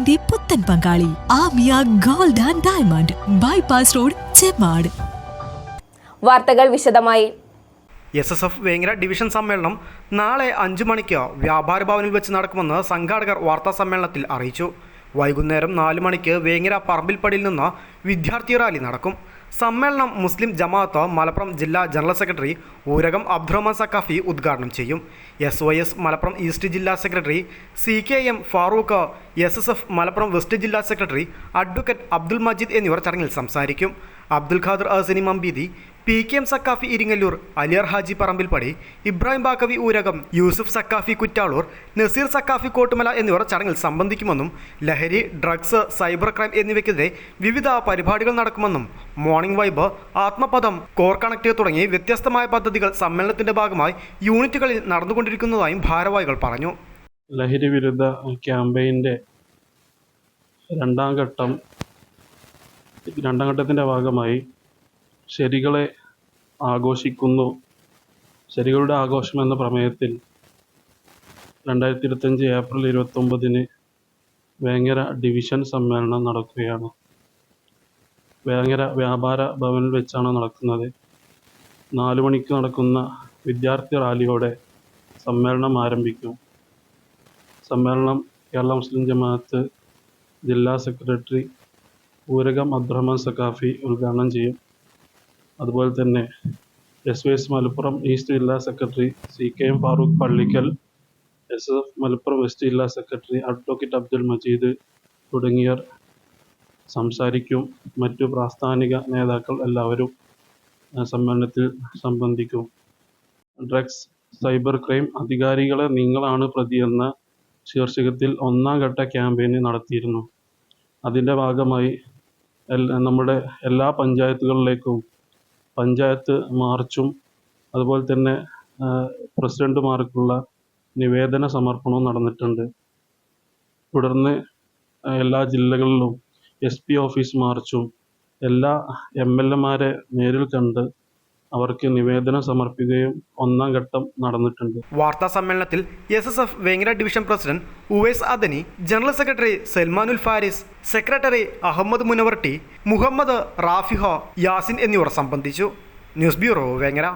വിവാഹത്തിന്റെ പുത്തൻ പങ്കാളി Aamiya gold and diamond bypass road Chemmad. വാർത്തകൾ വിശദമായി. S S F Vengara division സമ്മേളനം നാളെ അഞ്ചു മണിക്ക് വ്യാപാര ഭവനിൽ വെച്ച് നടക്കുമെന്ന് സംഘാടകർ വാർത്താ സമ്മേളനത്തിൽ അറിയിച്ചു. വൈകുന്നേരം നാല് മണിക്ക് വേങ്ങര പറമ്പിൽപ്പടിയിൽ നിന്ന് വിദ്യാർത്ഥി റാലി നടക്കും. സമ്മേളനം മുസ്ലിം ജമാഅത്ത് മലപ്പുറം ജില്ലാ ജനറൽ സെക്രട്ടറി ഊരകം അബ്ദുറഹ്മാൻ സക്കാഫി ഉദ്ഘാടനം ചെയ്യും. S O S Malappuram east ജില്ലാ secretary C K M Farooq S S F Malappuram west ജില്ലാ സെക്രട്ടറി അഡ്വക്കേറ്റ് അബ്ദുൽ മജീദ് എന്നിവർ ചടങ്ങിൽ സംസാരിക്കും. Abdul Khader Ahsani Mambeedi P K M Saqafi Iringallur Aliyar Haji Parambilpadi Ibrahim Baqavi Oorakam Yusuf Saqafi Kuttaloor Naseer Saqafi Kottumala എന്നിവർ ചടങ്ങിൽ സംബന്ധിക്കുമെന്നും ലഹരി drugs cyber crime എന്നിവയ്ക്കെതിരെ വിവിധ പരിപാടികൾ നടക്കുമെന്നും മോർണിംഗ് വൈബ് ആത്മപദം കോർ കണക്ട് തുടങ്ങി വ്യത്യസ്തമായ പദ്ധതികൾ സമ്മേളനത്തിന്റെ ഭാഗമായി യൂണിറ്റുകളിൽ നടന്നുകൊണ്ടിരിക്കുന്നതായും ഭാരവാഹികൾ പറഞ്ഞു. ലഹരി വിരുദ്ധ ക്യാമ്പയിന്റെ രണ്ടാം ഘട്ടം രണ്ടാം ഘട്ടത്തിന്റെ ഭാഗമായി ശരികളെ ആഘോഷിക്കുന്നു. ശരികളുടെ ആഘോഷം എന്ന പ്രമേയത്തിൽ രണ്ടായിരത്തി ഇരുപത്തഞ്ച് ഏപ്രിൽ ഇരുപത്തൊമ്പതിന് വേങ്ങര ഡിവിഷൻ സമ്മേളനം നടക്കുകയാണ്. വേങ്ങര വ്യാപാര ഭവനിൽ വെച്ചാണ് നടക്കുന്നത്. നാലു മണിക്ക് നടക്കുന്ന വിദ്യാർത്ഥി റാലിയോടെ സമ്മേളനം ആരംഭിക്കും. സമ്മേളനം കേരള മുസ്ലിം ജമാഅത്ത് ജില്ലാ സെക്രട്ടറി ഊരകം അബ്ദുറഹ്മാൻ സക്കാഫി ഉദ്ഘാടനം ചെയ്യും. അതുപോലെ തന്നെ S Y S Malappuram east ജില്ലാ secretary C K M Farooq Pallikkal S F Malappuram west ജില്ലാ സെക്രട്ടറി അഡ്വക്കേറ്റ് അബ്ദുൽ മജീദ് തുടങ്ങിയർ സംസാരിക്കും. മറ്റു പ്രാസ്ഥാനിക നേതാക്കൾ എല്ലാവരും സമ്മേളനത്തിൽ സംബന്ധിക്കും. ഡ്രഗ്സ് സൈബർ ക്രൈം അധികാരികളെ നിങ്ങളാണ് പ്രതിയെന്ന ശീർഷകത്തിൽ ഒന്നാം ഘട്ട ക്യാമ്പയിന് നടത്തിയിരുന്നു. അതിന്റെ ഭാഗമായി നമ്മുടെ എല്ലാ പഞ്ചായത്തുകളിലേക്കും പഞ്ചായത്ത് മാർച്ചും അതുപോലെ തന്നെ പ്രസിഡന്റുമാർക്കുള്ള നിവേദന സമർപ്പണവും നടന്നിട്ടുണ്ട്. തുടർന്ന് എല്ലാ ജില്ലകളിലും എസ് പി ഓഫീസ് മാർച്ചും എല്ലാ എം എൽ എമാരെ നേരിൽ കണ്ട് അവർക്ക് നിവേദനം സമർപ്പിക്കുകയും ഒന്നാം ഘട്ടം നടന്നിട്ടുണ്ട്. വാർത്താ സമ്മേളനത്തിൽ S S F Vengara division president Uvais Adani general secretary Salmanul Faris secretary Ahammed Munavartti Muhammed Rafiha Yasin എന്നിവർ സംബന്ധിച്ചു. News bureau Vengara.